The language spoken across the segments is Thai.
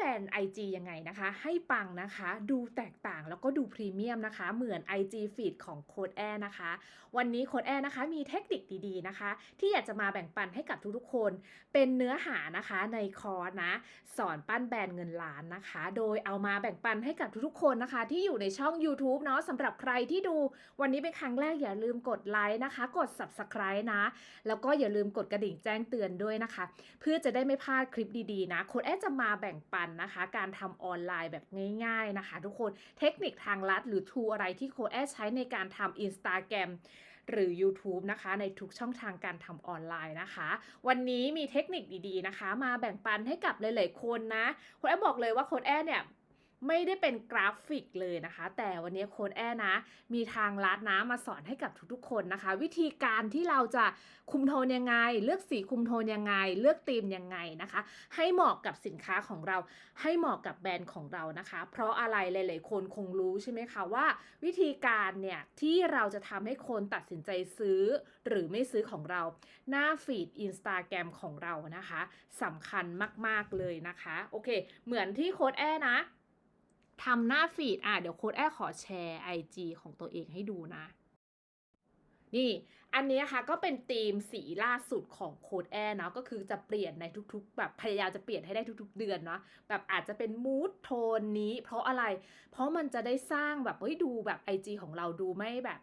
แบรนด์ IG ยังไงนะคะ ให้ปังนะคะ ดูแตกต่างแล้วก็ดูพรีเมียมนะคะ เหมือน IG Feed ของโค้ดแอร์นะคะ วันนี้โค้ดแอร์นะคะมีเทคนิคดีๆนะคะ ที่อยากจะมาแบ่งปันให้กับทุกๆคน เป็นเนื้อหานะคะในคอร์สนะ สอนปั้นแบรนด์เงินล้านนะคะ โดยเอามาแบ่งปันให้กับทุกๆคนนะคะ ที่อยู่ในช่อง YouTube เนาะสำหรับใครที่ดูวันนี้เป็นครั้งแรกอย่าลืมกดไลค์นะคะ กด Subscribe นะ แล้วก็อย่าลืมกดกระดิ่งแจ้งเตือนด้วยนะคะ เพื่อจะได้ไม่พลาดคลิปดีๆนะโค้ดแอดจะมาแบ่งปันนะคะ การทำออนไลน์แบบง่าย ๆนะคะ ทุกคนเทคนิคทางลัดหรือทูอะไรที่โค้ดแอดใช้ในการทำ Instagram หรือ YouTube นะคะในทุกช่องทางการทำออนไลน์นะคะ วันนี้มีเทคนิคดีๆนะคะ มาแบ่งปันให้กับหลายๆคนนะโค้ดแอดบอกเลยว่าโค้ดแอดเนี่ย ไม่ได้เป็นกราฟิกเลยนะคะ แต่วันนี้โค้ดแอนะ มีทางลัดนะมาสอนให้กับทุกๆคนนะคะ วิธีการที่เราจะคุมโทนยังไง เลือกสีคุมโทนยังไง เลือกธีมยังไงนะคะ ให้เหมาะกับสินค้าของเรา ให้เหมาะกับแบรนด์ของเรานะคะ เพราะอะไรหลายๆคนคงรู้ใช่ไหมคะว่า วิธีการเนี่ยที่เราจะทำให้คนตัดสินใจซื้อ หรือไม่ซื้อของเราหน้าฟีดอินสตาแกรมของเรานะคะสำคัญมากๆเลยนะคะโอเค เหมือนที่โค้ดแอนะ ทำหน้าฟีดอะเดี๋ยวโค้ดแอร์ขอแชร์ IG ของตัวเองให้ดูนะ นี่ อันนี้นะคะก็เป็นธีมสีล่าสุดของโค้ดแอร์เนาะก็คือจะเปลี่ยนในทุกๆ แบบพยายามจะเปลี่ยนให้ได้ทุกๆ เดือนเนาะแบบอาจจะเป็นมูดโทนนี้ เพราะอะไร เพราะมันจะได้สร้างแบบเฮ้ยดูแบบ IG ของเราดูไม่แบบ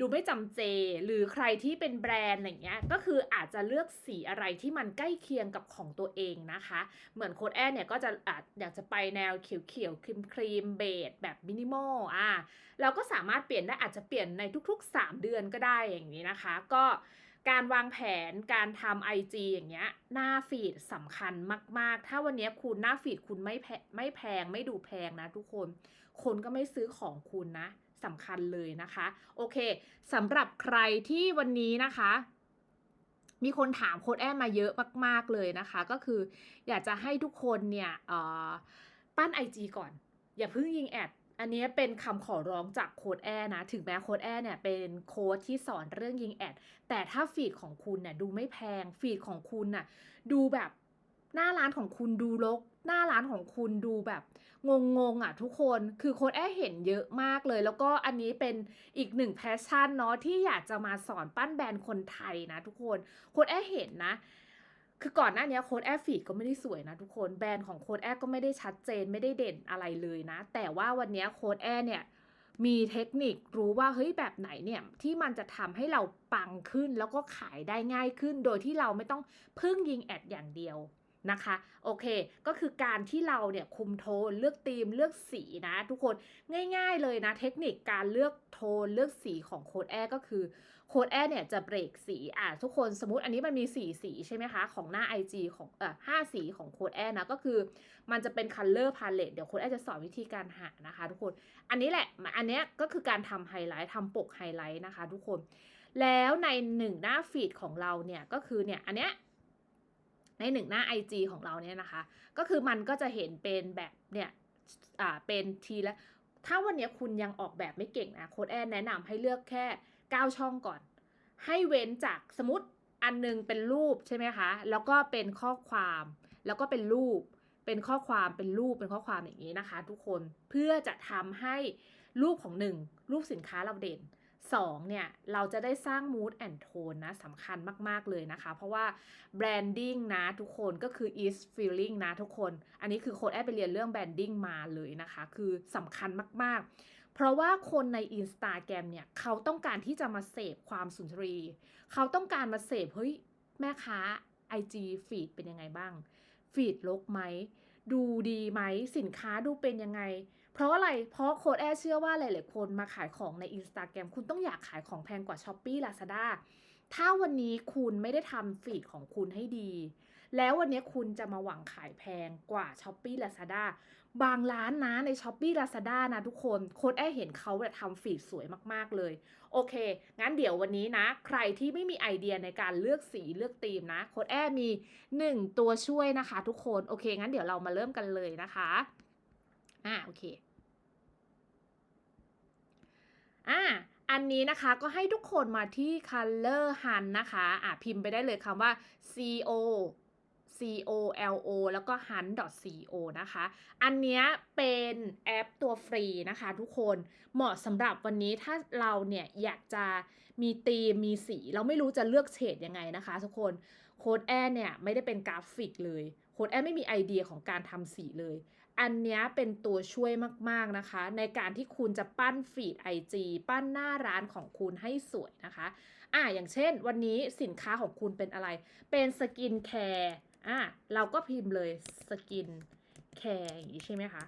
ดูไม่จำเจ หรือใครที่เป็นแบรนด์อะไรเงี้ยก็คืออาจจะเลือกสีอะไรที่มันใกล้เคียงกับของตัวเองนะคะ เหมือนโค้ดแอนเนี่ยก็จะอาจอยากจะไปแนวเขียวๆครีมครีมเบจแบบมินิมอลอะเราก็สามารถเปลี่ยนได้อาจจะเปลี่ยนในทุกๆ 3 เดือนก็ได้อย่างนี้นะคะ ก็การวางแผนการทำ IG อย่างเงี้ยหน้าฟีดสำคัญมาก ๆ ถ้าวันนี้คุณหน้าฟีดคุณไม่แพไม่แพงไม่ดูแพงนะทุกคน คนก็ไม่ซื้อของคุณนะ สำคัญเลยนะคะ โอเคสำหรับใครที่วันนี้นะคะ มีคนถามโค้ดแอมมาเยอะมาก ๆเลยนะคะ ก็คืออยากจะให้ทุกคนเนี่ยปั้น IG ก่อน อย่าเพิ่งยิงแอดอันนี้เป็นคำขอร้องจากโค้ดแอร์นะ ถึงแม้โค้ดแอร์เนี่ยเป็นโค้ดที่สอนเรื่องยิงแอด แต่ถ้าฟีดของคุณเนี่ยดูไม่แพง ฟีดของคุณน่ะดูแบบหน้าร้านของคุณดูรก หน้าร้านของคุณดูแบบงงๆอะทุกคนคือโค้ดแอร์เห็นเยอะมากเลย แล้วก็อันนี้เป็นอีกหนึ่งแพชชั่นเนาะที่อยากจะมาสอนปั้นแบรนด์คนไทยนะทุกคนโค้ดแอร์เห็นนะคือก่อนหน้านี้โค้ดแอร์ฟีดก็ไม่ได้สวยนะทุกคนแบรนด์ของโค้ดแอก็ไม่ได้ชัดเจนไม่ได้เด่นอะไรเลยนะ แต่ว่าวันนี้โค้ดแอเนี่ยมีเทคนิครู้ว่าเฮ้ยแบบไหนเนี่ยที่มันจะทำให้เราปังขึ้นแล้วก็ขายได้ง่ายขึ้น โดยที่เราไม่ต้องพึ่งยิงแอดอย่างเดียว นะคะโอเค ก็คือการที่เราเนี่ยคุมโทนเลือกธีมเลือกสีนะทุกคนง่ายๆเลยนะ เทคนิคการเลือกโทนเลือกสีของโค้ดแอร์ก็คือโค้ดแอร์เนี่ยจะเบรกสีอะทุกคนสมมติอันนี้มันมีสีสีใช่ไหมคะ ของหน้า IG ของเอ่อห้าสีของโค้ดแอร์นะก็คือมันจะเป็น color palette เดี๋ยวโค้ดแอร์จะสอนวิธีการหานะคะ ทุกคนอันนี้แหละอันนี้ก็คือการทำไฮไลท์ทำปกไฮไลท์นะคะ ทุกคนแล้วในหนึ่งหน้าฟีดของเราเนี่ยก็คือเนี่ยอันเนี้ย ในหนึ่งหน้า IG ของเราเนี่ยนะคะ ก็คือมันก็จะเห็นเป็นแบบเนี่ยอ่าเป็นทีละ ถ้าวันนี้คุณยังออกแบบไม่เก่งนะโค้ดแอนแนะนำให้เลือกแค่ 9 ช่องก่อน ให้เว้นจากสมมติอันหนึงเป็นรูปใช่ไหมคะ แล้วก็เป็นข้อความ แล้วก็เป็นรูป เป็นข้อความเป็นรูปเป็นข้อความอย่างนี้นะคะ ทุกคนเพื่อจะทำให้รูปของหนึ่งรูปสินค้าเราเด่น 2เนี่ยเราจะได้สร้าง mood and tone นะสำคัญมาก ๆ เลยนะคะ เพราะว่า branding นะทุกคนก็คือ is feeling นะทุกคน อันนี้คือโค้ดแอดไปเรียนเรื่อง branding มาเลยนะคะ คือสำคัญมาก ๆ เพราะว่าคนใน Instagram เนี่ยเขาต้องการที่จะมาเสพความสุนทรี เขาต้องการมาเสพเฮ้ย แม่ค้า IG feed เป็นยังไงบ้างฟีดลกไหม ดูดีไหมสินค้าดูเป็นยังไง เพราะอะไร เพราะโค้ดแอร์เชื่อว่าหลายๆคนมาขายของใน Instagram คุณต้องอยากขายของแพงกว่า s h อ p e e Lazada ถ้าวันนี้คุณไม่ได้ทำฟีดของคุณให้ดี แล้ววันนี้คุณจะมาหวังขายแพงกว่า s h อ p e e Lazada บางร้านนะใน s h อ p e e Lazada นะทุกคนโค้ดแอร์เห็นเขาแบบทำฟีดสวยมากๆเลย โอเค งั้นเดี๋ยววันนี้นะ ใครที่ไม่มีไอเดียในการเลือกสีเลือกธีมนะโค้ดแอร์มี 1 ตัวช่วยนะคะ ทุกคน โอเค งั้นเดี๋ยวเรามาเริ่มกันเลยนะคะ อ่าโอเคอ่าอันนี้นะคะก็ให้ทุกคนมาที่ Color Hunt นะคะอะพิมพ์ไปได้เลยคำว่า C O co lo แล้วก็ hunt co นะคะ อันนี้เป็นแอปตัวฟรีนะคะทุกคนเหมาะสำหรับวันนี้ถ้าเราเนี่ยอยากจะมีธีมมีสี เราไม่รู้จะเลือกเฉดยังไงนะคะทุกคนโค้ดแอร์เนี่ยไม่ได้เป็นกราฟิกเลยโค้ดแอร์ไม่มีไอเดียของการทำสีเลย อันนี้เป็นตัวช่วยมากๆนะคะ ในการที่คุณจะปั้นฟีด IG ปั้นหน้าร้านของคุณให้สวยนะคะอ่าอย่างเช่น วันนี้สินค้าของคุณเป็นอะไร เป็นสกินแคร์อ่าเราก็พิมพ์เลยสกินแคร์อย่างนี้ใช่ไหมคะ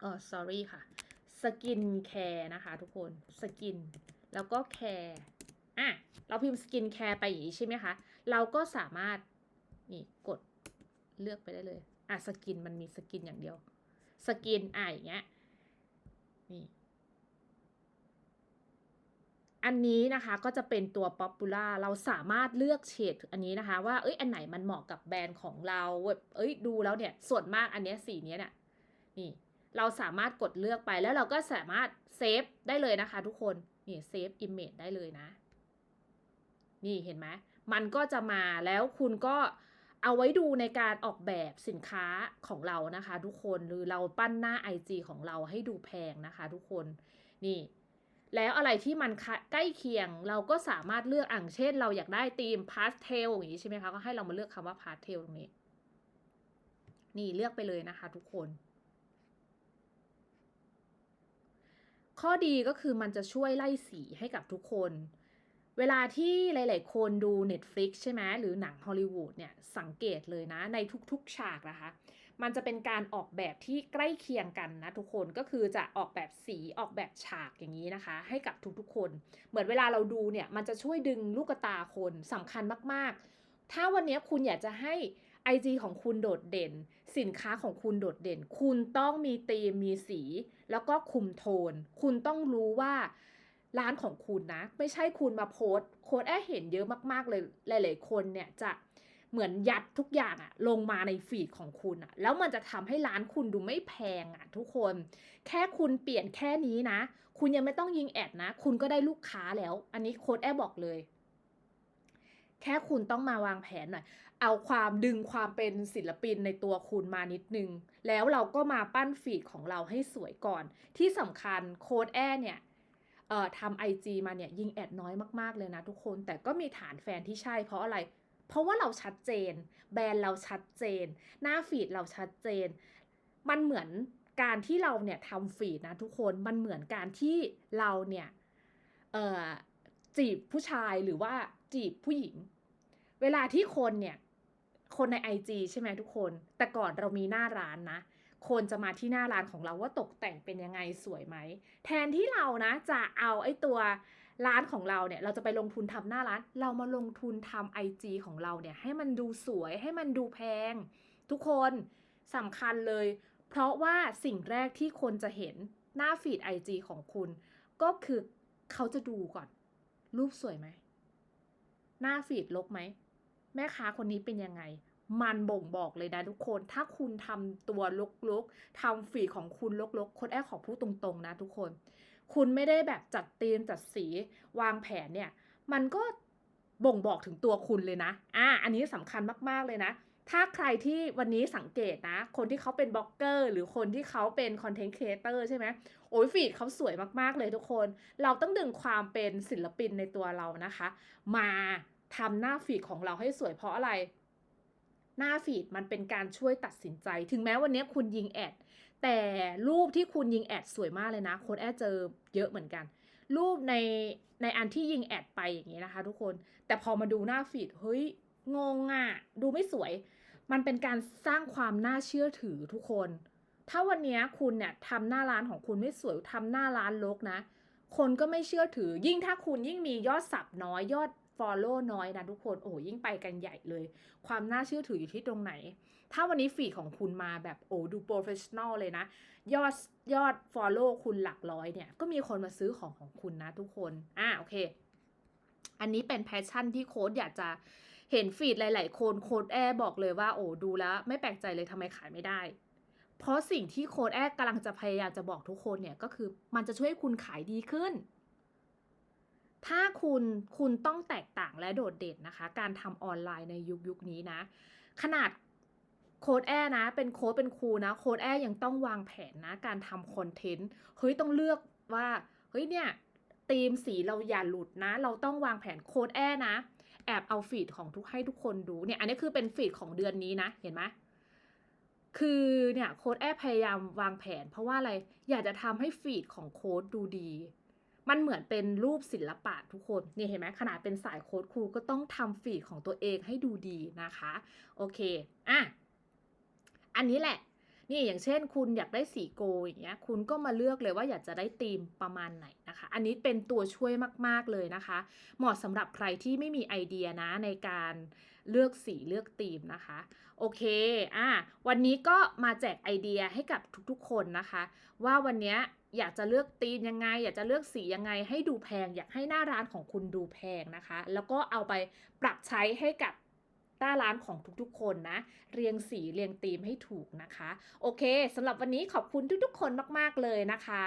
เออ sorry ค่ะสกินแคร์นะคะทุกคนสกินแล้วก็แคร์อะเราพิมพ์สกินแคร์ไปอย่างนี้ใช่ไหมคะ เราก็สามารถนี่กดเลือกไปได้เลย อะสกินมันมีสกินอย่างเดียว สกินอะอย่างเงี้ยนี่อันนี้นะคะก็จะเป็นตัว Popular เราสามารถเลือกเฉดอันนี้นะคะ ว่าเอ้ยอันไหนมันเหมาะกับแบรนด์ของเราแบบเอ้ยดูแล้วเนี่ยส่วนมากอันเนี้ยสีเนี้ยเนี่ยนี่เราสามารถกดเลือกไปแล้วเราก็สามารถเซฟได้เลยนะคะทุกคนนี่เซฟ Image ได้เลยนะ นี่เห็นไหมมันก็จะมาแล้วคุณก็ เอาไว้ดูในการออกแบบสินค้าของเรานะคะ ทุกคนหรือเราปั้นหน้า IG ของเราให้ดูแพงนะคะ ทุกคนนี่ แล้วอะไรที่มันใกล้เคียงเราก็สามารถเลือกอ่างเช่น เราอยากได้ธีมพาสเทลอย่างนี้ใช่ไหมคะก็ให้เรามาเลือกคำว่าพาสเทลตรงนี้ นี่เลือกไปเลยนะคะ ทุกคนข้อดีก็คือมันจะช่วยไล่สีให้กับทุกคน เวลาที่หลาย ๆ คนดู Netflix ใช่ไหมหรือหนังฮอลลีวูดเนี่ยสังเกตเลยนะ ในทุก ๆ ฉากนะคะ มันจะเป็นการออกแบบที่ใกล้เคียงกันนะทุกคนก็คือจะออกแบบสีออกแบบฉากอย่างนี้นะคะ ให้กับทุก ๆ คน เหมือนเวลาเราดูเนี่ยมันจะช่วยดึงลูกตาคนสำคัญมาก ๆ ถ้าวันนี้คุณอยากจะให้ IG ของคุณโดดเด่น สินค้าของคุณโดดเด่น คุณต้องมีธีมมีสี แล้วก็คุมโทน คุณต้องรู้ว่า ร้านของคุณนะ ไม่ใช่คุณมาโพสต์โค้ดแอเห็นเยอะมากๆเลยหลาย ๆ คนเนี่ยจะเหมือนยัดทุกอย่างอะลงมาในฟีดของคุณอะแล้วมันจะทำให้ร้านคุณดูไม่แพงอะทุกคน แค่คุณเปลี่ยนแค่นี้นะ คุณยังไม่ต้องยิงแอดนะ คุณก็ได้ลูกค้าแล้ว อันนี้โค้ดแอบอกเลย แค่คุณต้องมาวางแผนหน่อย เอาความดึงความเป็นศิลปินในตัวคุณมานิดนึง แล้วเราก็มาปั้นฟีดของเราให้สวยก่อน ที่สำคัญโค้ดแอเนี่ย ทำไอจีมาเนี่ยยิงแอดน้อยมากๆเลยนะทุกคน แต่ก็มีฐานแฟนที่ใช่เพราะอะไรเพราะว่าเราชัดเจน แบรนด์เราชัดเจน หน้าฟีดเราชัดเจน มันเหมือนการที่เราเนี่ยทำฟีดนะทุกคนมันเหมือนการที่เราเนี่ยจีบผู้ชายหรือว่าจีบผู้หญิง เวลาที่คนเนี่ยคนใน IG ใช่ไหมทุกคน แต่ก่อนเรามีหน้าร้านนะ คนจะมาที่หน้าร้านของเราว่าตกแต่งเป็นยังไงสวยไหม แทนที่เรานะจะเอาไอ้ตัวร้านของเราเนี่ยเราจะไปลงทุนทำหน้าร้าน เรามาลงทุนทำ IG ของเราเนี่ยให้มันดูสวยให้มันดูแพง ทุกคนสำคัญเลย เพราะว่าสิ่งแรกที่คนจะเห็นหน้าฟีด IG ของคุณ ก็คือเขาจะดูก่อน รูปสวยไหม หน้าฟีดลกไหม แม่ค้าคนนี้เป็นยังไง มันบ่งบอกเลยนะทุกคน ถ้าคุณทำตัวลกๆทำฟีดของคุณลกๆ คนแอขอพูดตรงๆ นะทุกคน คุณไม่ได้แบบจัดธีมจัดสีวางแผนเนี่ย มันก็บ่งบอกถึงตัวคุณเลยนะ อ่า อันนี้สำคัญมากๆเลยนะ ถ้าใครที่วันนี้สังเกตนะ คนที่เขาเป็นบล็อกเกอร์ หรือคนที่เขาเป็นคอนเทนต์ครีเอเตอร์ใช่ไหม โอ้ยฟีดเขาสวยมากๆเลยทุกคน เราต้องดึงความเป็นศิลปินในตัวเรานะคะ มาทำหน้าฟีดของเราให้สวยเพราะอะไร หน้าฟีดมันเป็นการช่วยตัดสินใจ ถึงแม้วันนี้คุณยิงแอด แต่รูปที่คุณยิงแอดสวยมากเลยนะค้ดแอดเจอเยอะเหมือนกัน รูปในในอันที่ยิงแอดไปอย่างนี้นะคะทุกคน แต่พอมาดูหน้าฟีดเฮ้ยงงอะ่ะ ดูไม่สวย มันเป็นการสร้างความน่าเชื่อถือทุกคน ถ้าวันนี้คุณเนี่ยทำหน้าร้านของคุณไม่สวยทำหน้าร้านลกนะ คนก็ไม่เชื่อถือ ยิ่งถ้าคุณยิ่งมียอดสับน้อยยอด follow น้อยนะทุกคน โอ้ยิ่งไปกันใหญ่เลย ความน่าเชื่อถืออยู่ที่ตรงไหน ถ้าวันนี้ฟีดของคุณมาแบบโอ้ดูโปรเฟชชั่นอลเลยนะ ยอดยอด follow คุณหลักร้อยเนี่ย ก็มีคนมาซื้อของของคุณนะทุกคน อะโอเค อันนี้เป็นแพชชั่นที่โค้ดอยากจะเห็นฟีดหลาย ๆ คนโค้ดแอร์บอกเลยว่าโอ้ดูแล้ว ไม่แปลกใจเลยทำไมขายไม่ได้ เพราะสิ่งที่โค้ดแอร์กำลังจะพยายามจะบอกทุกคนเนี่ยก็คือมันจะช่วยคุณขายดีขึ้น ถ้าคุณคุณต้องแตกต่างและโดดเด่นนะคะ การทำออนไลน์ในยุคยุคนี้นะ ขนาดโค้ดแอร์นะ เป็นโค้ดเป็นครูนะ โค้ดแอร์ยังต้องวางแผนนะ การทำคอนเทนต์ เฮ้ย ต้องเลือกว่า เฮ้ย เนี่ยธีมสีเราอย่าหลุดนะ เราต้องวางแผนโค้ดแอร์นะ แอบเอาฟีดของทุกให้ทุกคนดูเนี่ย อันนี้คือเป็นฟีดของเดือนนี้นะ เห็นไหมคือเนี่ยโค้ดแอร์พยายามวางแผน เพราะว่าอะไร อยากจะทำให้ฟีดของโค้ดดูดี มันเหมือนเป็นรูปศิลปะทุกคนนี่เห็นไหมขนาดเป็นสายโค้ดครูก็ต้องทำฟีดของตัวเองให้ดูดีนะคะ โอเค อะ อันนี้แหละ นี่อย่างเช่น คุณอยากได้สีโกอย่างเงี้ยคุณก็มาเลือกเลยว่าอยากจะได้ธีมประมาณไหนนะคะ อันนี้เป็นตัวช่วยมาก ๆ เลยนะคะ เหมาะสำหรับใครที่ไม่มีไอเดียนะในการเลือกสีเลือกธีมนะคะ โอเคอะวันนี้ก็มาแจกไอเดียให้กับทุกๆ คนนะคะ ว่าวันเนี้ยอยากจะเลือกธีมยังไง อยากจะเลือกสียังไงให้ดูแพง อยากให้หน้าร้านของคุณดูแพงนะคะ แล้วก็เอาไปปรับใช้ให้กับ หน้าร้านของทุกๆ คนนะ เรียงสีเรียงธีมให้ถูกนะคะ โอเคสำหรับวันนี้ขอบคุณทุกๆ คนมากๆเลยนะคะ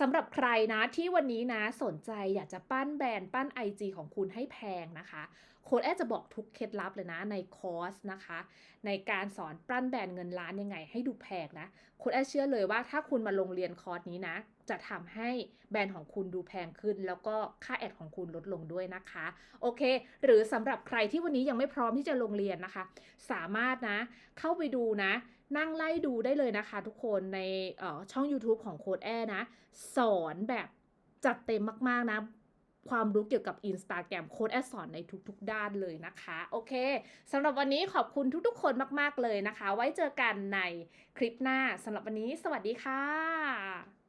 สำหรับใครนะที่วันนี้นะสนใจอยากจะปั้นแบรนด์ปั้น IG ของคุณให้แพงนะคะโค้ดแอดจะบอกทุกเคล็ดลับเลยนะในคอร์สนะคะ ในการสอนปั้นแบรนด์เงินล้านยังไงให้ดูแพงนะโค้ดแอดเชื่อเลยว่าถ้าคุณมาลงเรียนคอร์สนี้นะ จะทำให้แบรนด์ของคุณดูแพงขึ้น แล้วก็ค่าแอดของคุณลดลงด้วยนะคะ โอเค หรือสำหรับใครที่วันนี้ยังไม่พร้อมที่จะลงเรียนนะคะ สามารถนะเข้าไปดูนะ นั่งไล่ดูได้เลยนะคะทุกคนในช่อง YouTube ของโค้ดแอนะ สอนแบบจัดเต็มมาก ๆ นะ ความรู้เกี่ยวกับ Instagram โค้ดแอสอนในทุก ๆ ด้านเลยนะคะ โอเคสำหรับวันนี้ขอบคุณทุก ๆ คนมาก ๆ เลยนะคะ ไว้เจอกันในคลิปหน้าสำหรับวันนี้ สวัสดีค่ะ